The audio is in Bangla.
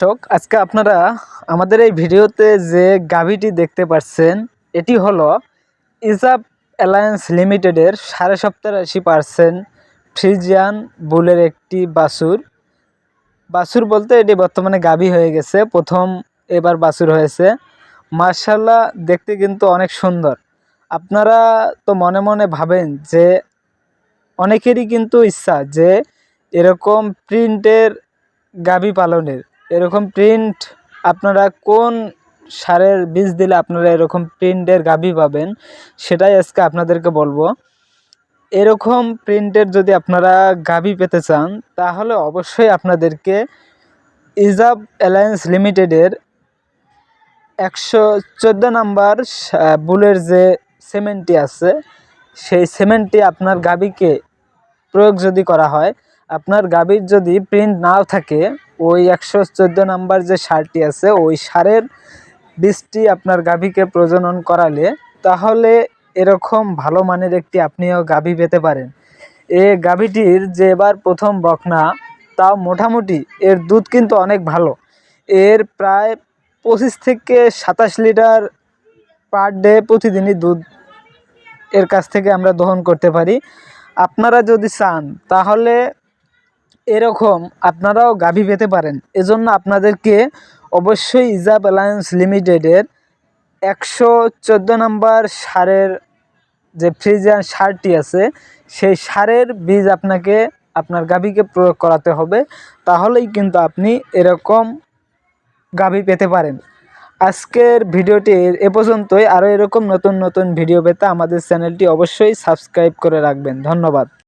দর্শক, আজকে আপনারা আমাদের এই ভিডিওতে যে গাভিটি দেখতে পাচ্ছেন এটি হলো ইজাব অ্যালায়েন্স লিমিটেডের সাড়ে সপ্তাশি পার্সেন্ট ফ্রিজিয়ান বুলের একটি বাসুর বাসুর বলতে এটি বর্তমানে গাভী হয়ে গেছে, প্রথম এবার বাসুর হয়েছে। মার্শাল্লাহ দেখতে কিন্তু অনেক সুন্দর। আপনারা তো মনে মনে ভাবেন যে অনেকেরই কিন্তু ইচ্ছা যে এরকম প্রিন্টের গাভী পালনের। এরকম প্রিন্ট আপনারা কোন সারের বীজ দিলে আপনারা এরকম প্রিন্টের গাভী পাবেন, সেটাই আজকে আপনাদেরকে বলব। এরকম প্রিন্টের যদি আপনারা গাভী পেতে চান, তাহলে অবশ্যই আপনাদেরকে ইজাব অ্যালায়েন্স লিমিটেডের একশো চোদ্দ নাম্বার বুলের যে সিমেন্টটি আছে, সেই সিমেন্টটি আপনার গাভীকে প্রয়োগ যদি করা হয়, আপনার গাভীর যদি প্রিন্ট নাও থাকে ওই একশো চোদ্দ নাম্বার যে সারটি আছে, ওই সারের বীজটি আপনার গাভীকে প্রজনন করালে তাহলে এরকম ভালো মানের একটি আপনিও গাভী পেতে পারেন। এ গাভীটির যে এবার প্রথম বকনা, তাও মোটামুটি এর দুধ কিন্তু অনেক ভালো। এর প্রায় পঁচিশ থেকে সাতাশ লিটার পার ডে প্রতিদিনই দুধ এর কাছ থেকে আমরা দহন করতে পারি। আপনারা যদি চান, তাহলে এরকম আপনারাও গাভী পেতে পারেন। এজন্য আপনাদেরকে অবশ্যই ইজাব অ্যালায়েন্স লিমিটেডের একশো চোদ্দ নম্বর সারের যে ফ্রিজিয়ান সারটি আছে, সেই সারের বীজ আপনাকে আপনার গাভীকে প্রয়োগ করাতে হবে। তাহলেই কিন্তু আপনি এরকম গাভী পেতে পারেন। আজকের ভিডিওটি এ পর্যন্তই। আরও এরকম নতুন নতুন ভিডিও পেতে আমাদের চ্যানেলটি অবশ্যই সাবস্ক্রাইব করে রাখবেন। ধন্যবাদ।